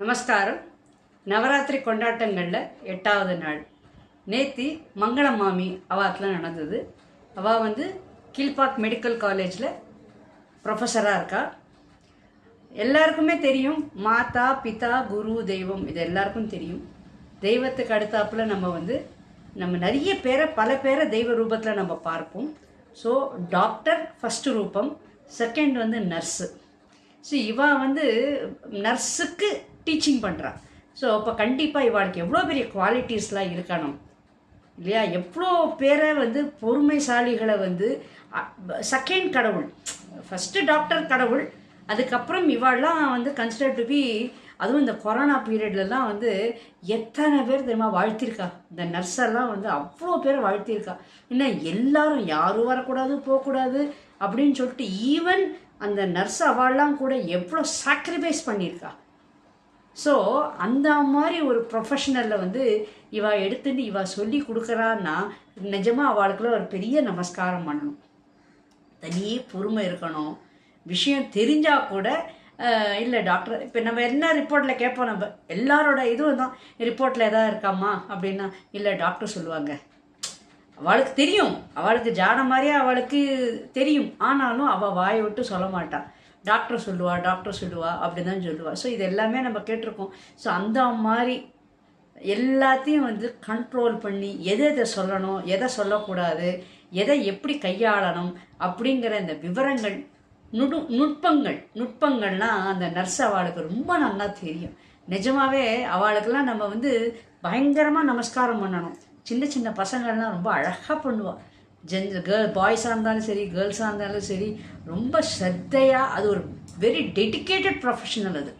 நமஸ்காரம். நவராத்திரி கொண்டாட்டங்களில் எட்டாவது நாள். நேத்தி மங்களம் மாமி அவாத்தில் நடந்தது. அவள் வந்து கீழ்பாக் மெடிக்கல் காலேஜில் ப்ரொஃபஸராக இருக்கா. எல்லாருக்குமே தெரியும் மாதா பிதா குரு தெய்வம் இது எல்லாருக்கும் தெரியும். தெய்வத்துக்கு அடுத்தாப்புல நம்ம வந்து நம்ம நிறைய பேரை பல பேரை தெய்வ ரூபத்தில் நம்ம பார்ப்போம். ஸோ டாக்டர் ஃபஸ்ட்டு ரூபம் செகண்ட் வந்து நர்ஸு ஸோ இவா வந்து நர்ஸுக்கு டீச்சிங் பண்ணுறா ஸோ அப்போ கண்டிப்பாக இவாளுக்கு எவ்வளோ பெரிய குவாலிட்டிஸ்லாம் இருக்கணும். இல்லையா? எவ்வளோ பேரை வந்து பொறுமைசாலிகளை வந்து செகண்ட் கடவுள் ஃபஸ்ட்டு டாக்டர் கடவுள் அதுக்கப்புறம் இவாள்லாம் வந்து கன்சிடர் டு பி அதுவும் இந்த கொரோனா பீரியட்லலாம் வந்து எத்தனை பேர் தெரியுமா வாழ்த்திருக்கா? இந்த நர்ஸெல்லாம் வந்து அவ்வளோ பேர் வாழ்த்திருக்கா. இன்னும் எல்லாரும் யாரும் வரக்கூடாது போகக்கூடாது அப்படின்னு சொல்லிட்டு ஈவன் அந்த நர்ஸ் அவாள்லாம் கூட எவ்வளோ சாக்ரிஃபைஸ் பண்ணியிருக்கா. ஸோ அந்த மாதிரி ஒரு ப்ரொஃபஷனலில் வந்து இவா எடுத்துன்னு இவா சொல்லி கொடுக்குறான்னா நிஜமாக அவளுக்குள்ள ஒரு பெரிய நமஸ்காரம் பண்ணணும். தனியே பொறுமை இருக்கணும். விஷயம் தெரிஞ்சால் கூட இல்லை டாக்டர் இப்போ நம்ம என்ன ரிப்போர்ட்டில் கேட்போம் நம்ம? எல்லாரோட இதுவும் தான் ரிப்போர்ட்டில் எதாவது இருக்காமா? அப்படின்னா இல்லை டாக்டர் சொல்லுவாங்க. அவளுக்கு தெரியும். அவளுக்கு ஜாட மாதிரியே அவளுக்கு தெரியும். ஆனாலும் அவள் வாயை விட்டு சொல்ல மாட்டாள் டாக்டர் சொல்லுவா டாக்டர் சொல்லுவா அப்படி தான் சொல்லுவா. ஸோ இது எல்லாமே நம்ம கேட்டிருக்கோம். ஸோ அந்த மாதிரி எல்லாத்தையும் வந்து கண்ட்ரோல் பண்ணி எதை எதை சொல்லணும் எதை சொல்லக்கூடாது எதை எப்படி கையாளணும் அப்படிங்கிற இந்த விவரங்கள் நுடு நுட்பங்கள் நுட்பங்கள்லாம் அந்த நர்ஸ் அவளுக்கு ரொம்ப நல்லா தெரியும். நிஜமாவே அவளுக்கெல்லாம் நம்ம வந்து பயங்கரமாக நமஸ்காரம் பண்ணணும். சின்ன சின்ன பசங்கள்லாம் ரொம்ப அழகாக பண்ணுவாள் ஜென் கேர்ள் பாய்ஸாக இருந்தாலும் சரி கேர்ள்ஸாக இருந்தாலும் சரி ரொம்ப ஸ்ரத்தையாக அது ஒரு வெரி டெடிக்கேட்டட் ப்ரொஃபஷனல் அது.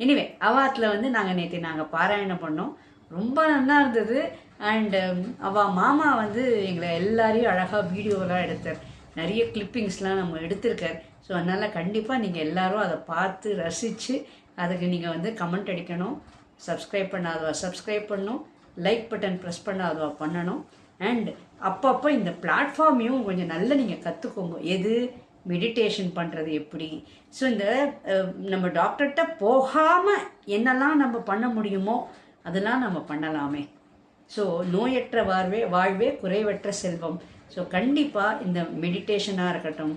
எனிவே அவாத்தில் வந்து நாங்கள் நேற்று நாங்கள் பாராயணம் பண்ணோம். ரொம்ப நல்லா இருந்தது. அண்டு um, அவள் மாமா வந்து எங்களை எல்லாரையும் அழகாக வீடியோலாம் எடுத்தார். நிறைய கிளிப்பிங்ஸ்லாம் நம்ம எடுத்திருக்கார். ஸோ அதனால் கண்டிப்பாக நீங்கள் எல்லோரும் அதை பார்த்து ரசித்து அதுக்கு நீங்கள் வந்து கமெண்ட் அடிக்கணும். சப்ஸ்கிரைப் பண்ணாதவா சப்ஸ்கிரைப் பண்ணணும். லைக் பட்டன் ப்ரெஸ் பண்ணாதவா பண்ணணும். அண்ட் அப்பப்போ இந்த பிளாட்ஃபார்மையும் கொஞ்சம் நல்லா நீங்கள் கற்றுக்கோங்க எது? மெடிடேஷன் பண்ணுறது எப்படி? ஸோ இந்த நம்ம டாக்டர்கிட்ட போகாமல் என்னெல்லாம் நம்ம பண்ண முடியுமோ அதெல்லாம் நம்ம பண்ணலாமே. ஸோ நோயற்ற வாழ்வே வாழ்வே குறைவற்ற செல்வம். ஸோ கண்டிப்பாக இந்த மெடிடேஷனாக இருக்கட்டும்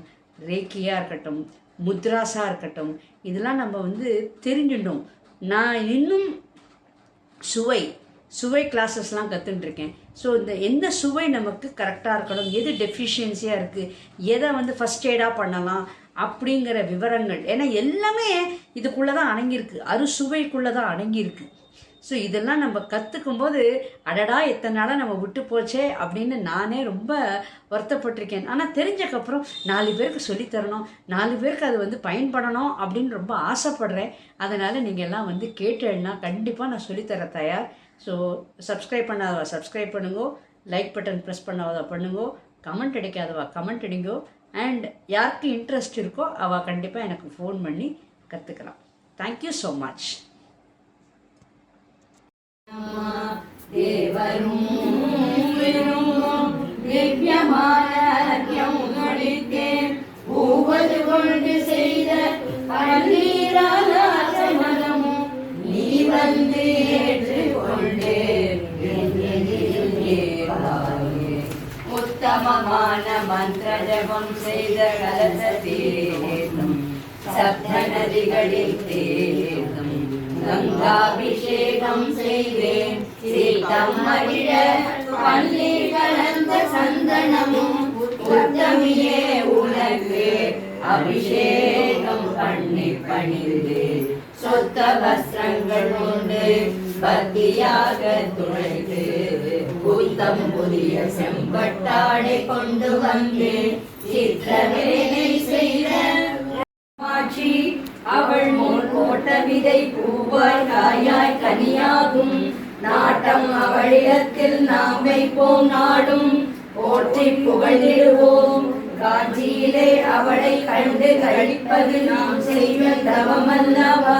ரேக்கியாக இருக்கட்டும் முத்ராஸாக இருக்கட்டும் இதெல்லாம் நம்ம வந்து தெரிஞ்சிடணும் நான் இன்னும் சுவை சுவை கிளாஸஸ்லாம் கற்றுட்டுருக்கேன் ஸோ இந்த எந்த சுவை நமக்கு கரெக்டாக இருக்கணும்? எது டெஃபிஷியன்சியாக இருக்குது எதை வந்து ஃபஸ்ட் எய்டாக பண்ணலாம்? அப்படிங்கிற விவரங்கள். ஏன்னா எல்லாமே இதுக்குள்ளே தான் அடங்கியிருக்கு. அறுசுவைக்குள்ளே தான் அடங்கியிருக்கு. ஸோ இதெல்லாம் நம்ம கற்றுக்கும் போது அடடா எத்தனை நாளாக நம்ம விட்டு போச்சே அப்படின்னு நானே ரொம்ப வருத்தப்பட்டிருக்கேன். ஆனால் தெரிஞ்சக்கப்புறம் நாலு பேருக்கு சொல்லித்தரணும். நாலு பேருக்கு அது வந்து பயன்படணும் அப்படின்னு ரொம்ப ஆசைப்படுறேன். அதனால் நீங்கள் எல்லாம் வந்து கேட்டேன்னா கண்டிப்பாக நான் சொல்லித்தர தயார். ஸோ சப்ஸ்கிரைப் பண்ணாதவா சப்ஸ்கிரைப் பண்ணுங்கோ லைக் பட்டன் ப்ரெஸ் பண்ணாதவா பண்ணுங்கோ கமெண்ட் அடிக்காதவா கமெண்ட் அடிங்கோ அண்ட் யாருக்கு இன்ட்ரெஸ்ட் இருக்கோ அவள் கண்டிப்பாக எனக்கு ஃபோன் பண்ணி கற்றுக்கலாம் தேங்க்யூ ஸோ மச் திவ்யமானேன் செய்த நீ வந்தே உத்தமமான மந்திர ஜபம் செய்த கலச தீர்த்தம் சப்த நதிகளில் தீர்த்தம் கங்காபிஷேகம் செய்தேன் சீதம் மகிழ கலந்த சந்தனமும் உத்தமியே உனக்கு அபிஷேகம் பண்ணி பணிந்து சொத்த வஸ்திரங்கள் உண்டு பக்தியாக துணைத்து தம் புதிய செம்பட்டாடை கொண்டு வந்து சித்திரவேலை செய்த காமாட்சி அவள் முன் போட்ட விதை பூவாய் காயாய் கனியாகும். நாட்டம் அவளிடத்தில் நாம் வைப்போம் நாடும். போற்றி புகழ்ந்திடுவோம். காட்சியிலே அவளை கண்டு கழிப்பது நாம் செய்வ தவமல்லவா?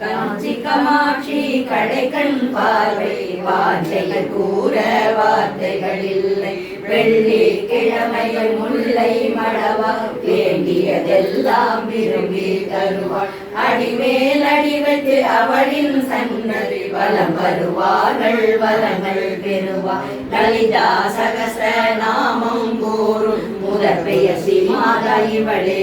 காஞ்சி கமாட்சி கடைக்கண் பார்வை வார்த்தைகள் கூற வார்த்தைகள் இல்லை. வெள்ளி கிழமைகள் முல்லை மடவா வேண்டியதெல்லாம் விரும்பி தருவாள். அடிமேல் அடி வைத்து அவளின் சன்னதி வலம் வருவார்கள் வலங்கள் பெறுவார் லலிதா சகச நாமம் கூறும் முதற் பெயர் ஸ்ரீமாதா இவளே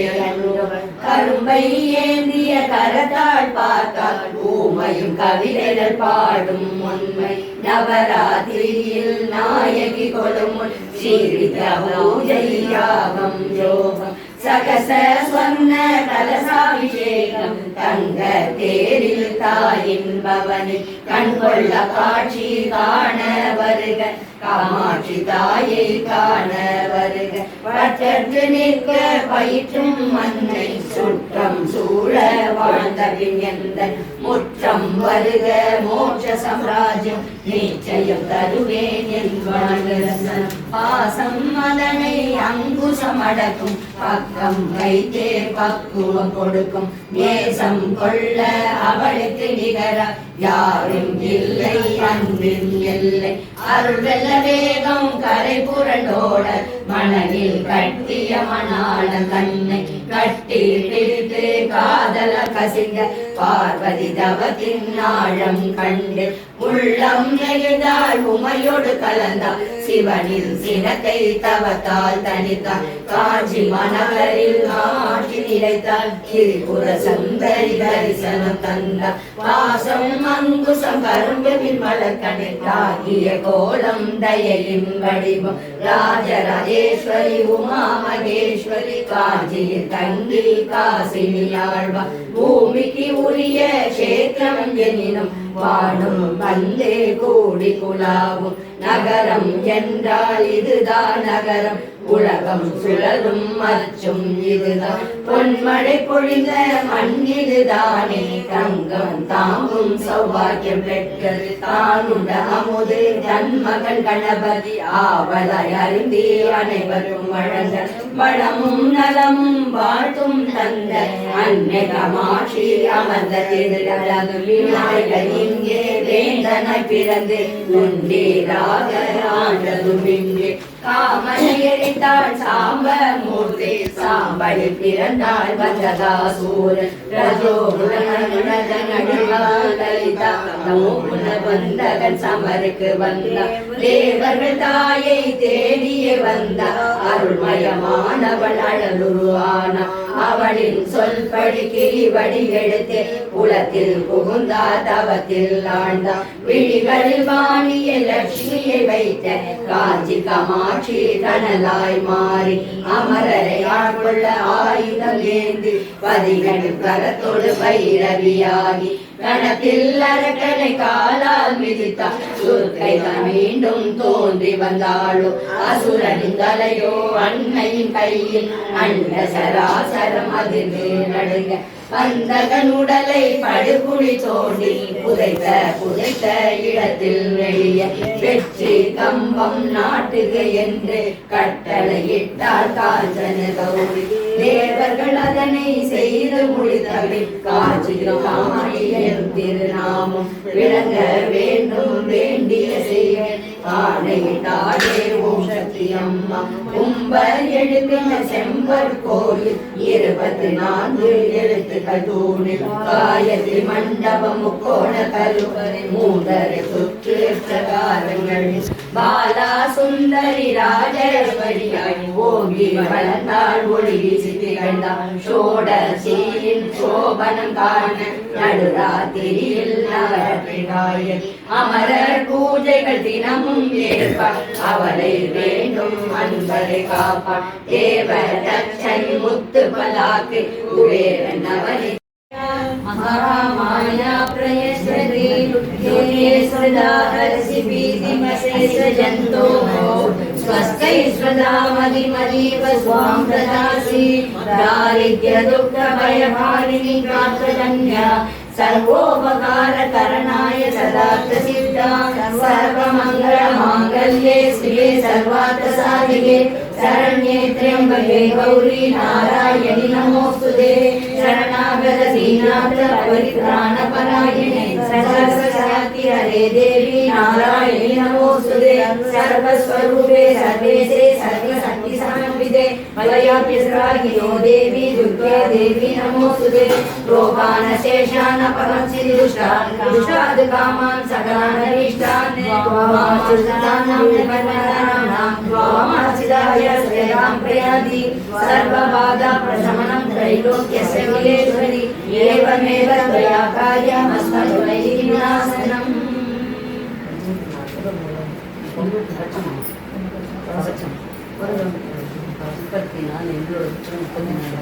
கரும்பை ஏந்திய கரத்தாள் பார்த்தால் ஊமையும் கவிதைகள் பாடும் உண்மை. நவராத்திரியில் நாயகி கொடும் ஸ்ரீரித பூஜை யாகம் யோகம். சகச ஸ்வர்ண கலசாபிஷேகம் தங்க தேரில் தாயின் பவனி கண்கொள்ள காட்சி காண வருக. காமாட்சி தாயை காண வருக. பட்டத்து நிற்க பயிற்றும் மண்ணை சுற்றம் சூழ வாழ்ந்த எந்த முற்றம் வருக. மோட்ச சம்ராஜ்யம் நிச்சயம் தருவேன் என்பான் பாசம் அதனை அங்குசம் அடக்கும் பக்கம் வைத்தே பக்குவம் கொடுக்கும் நேசம் கொள்ள அவளுக்கு நிகர யாரும் இல்லை அன்பின் இல்லை. அருள் வெள்ள வேகம் கரை புரண்டோட மனதில் கட்டிய மணாள கண்ணை கட்டி பிடித்து காதல கசிந்த பார்வதி தவத்தின் ஆழம் கண்டு உள்ளம் நெகிழ்ந்தாள் உமையோடு கலந்தாள் சிவனின் சினத்தை தவத்தால் தனித்தாள் காஞ்சி மணவரில் ஆட்சி நிலைத்தாள் திரிபுர சுந்தரி தரிசனம் தந்தாள் பாசம் அங்குசம் கரும்புவின் மலர்கடை தாகிய கோலம் தயலின் வடிவம். ராஜராஜேஸ்வரி உமா மகேஸ்வரி காஞ்சியில் தங்கி காசினியா. ஆழ்வார். பூமிக்கு உரிய கஷேத்திரம் எனினும் வாழும் வந்தே கூடி குலாவும். நகரம் என்றால் இதுதான் நகரம். உலகம் சுழலும் மச்சும் இதுதான். பொன்மழை பொழிந்த மண்ணிதுதானே தங்கம். தாங்கும் சௌபாகியம் பெற்றது தானுட அமுது. தன் மகன் கணபதி ஆவலாய் அறிந்தே அனைவரும் வழங்க வளமும் நலமும் வாழ்த்தும் தந்த அன்னை கமாட்சி அமர்ந்த திருடலகு விநாயகர் இங்கே வேந்தனாய் பிறந்து நுண்டீராக ஆண்டதும் இங்கே காமனை எரித்தாள் சாம்ப மூர்த்தி சாம்பலில் பிறந்தாள் வந்ததாசூரன். வந்தகன் சமருக்கு வந்த தேவர்கள் தாயை தேடியே வந்த அருள்மயமானவள் அழலுருவான. அவளின் சொல்படி கிரிவடி எடுத்து குலத்தில் புகுந்தா தவத்தில் ஆழ்ந்தார் விழிகளில் வாணிய லட்சுமியை வைத்த காஞ்சி கமாட்சி கனலாய் மாறி அமரரை ஆட்கொள்ள ஆயுதம் ஏந்தி பதிகள் கரத்தோடு பைரவியாகி கணத்தில் அரக்கனை காலால் மிதித்தார். சுருக்கைதான் மீண்டும் தோன்றி வந்தாளோ? அசுரனின் தலையோ அன்னையின் கையில் அண்ட சராசரம் அதிர்ந்து நடுங்க வந்தகன் படுகுழி தோண்டி புதைத்த புதைத்த இடத்தில் நெளிய வெற்றி கம்பம் நாட்டுக என்று கட்டளையிட்டார் காஞ்சன கௌரி. தேவர்கள் அதனை செய்து முடித்தபின் காட்சியில் காமாயின் திருநாமம் விளங்க வேண்டும் வேண்டிய செய்ய ஆணையிட்டாலே ஓம் சக்தி அம்மா. கும்பர் எழுப்பின செம்பர் கோயில் இருபத்தி நான்கு எழுத்து தூணில் காயத்ரி மண்டபம் முக்கோண கருவறை மூன்றரை சுற்று பிரகாரங்கள் பாலா சுந்தரி ராஜேஸ்வரியாய் ஓங்கி வளர்ந்தாள் ஒளி சித்தி திகழ்ந்தாள் சோடசியின் சோபனம் காண நடுராத்திரியில் நவரத்தினாயன் அமரர் பூஜைகள் தினமும் ஏற்பார் அவளை வேண்டும் அன்பரை காப்பார் தேவ தட்சன் முத்து பலாக்கு குபேரன் நவனி महामाया प्रयच्छति योगे सदा हर्षिपीतिमशेषजन्तो स्वस्ति सदा मदिमदीव स्वां ददासि दारिद्र्यदुःखभयहारिणि कात्रजन्या सर्वोपकारकरणाय सदार्थसिद्धा सर्वमङ्गलमाङ्गल्ये श्रिये सर्वार्थसाधिके शरण्ये त्र्यम्बके गौरी नारायणि नमोऽस्तुते शरणागत दीनाथ परित्राणपरायणे सहस्रशाति हरे देवी नारायणि नमोऽस्तुते सर्वस्वरूपे सर्वेशे सर्वशक्तिसमन्विते वलयाप्यस्राहिनो देवी दुर्गा देवी नमोऽस्तुते रोगानशेषानपरंसि दुष्टान् दुष्टाद् कामान् सकलानरीष्टान् त्वामाश्रितानां निबन्धनानां त्वामाश्रिताय श्रेयां प्रयाति सर्वबाधा प्रशमनं त्रैलोक्यस्य किलेश्वरि एवमेव त्वया कार्यमस्मद्वैनाशनम् முப்பத்தி நாலு எங்களோட முப்பத்தி நாலு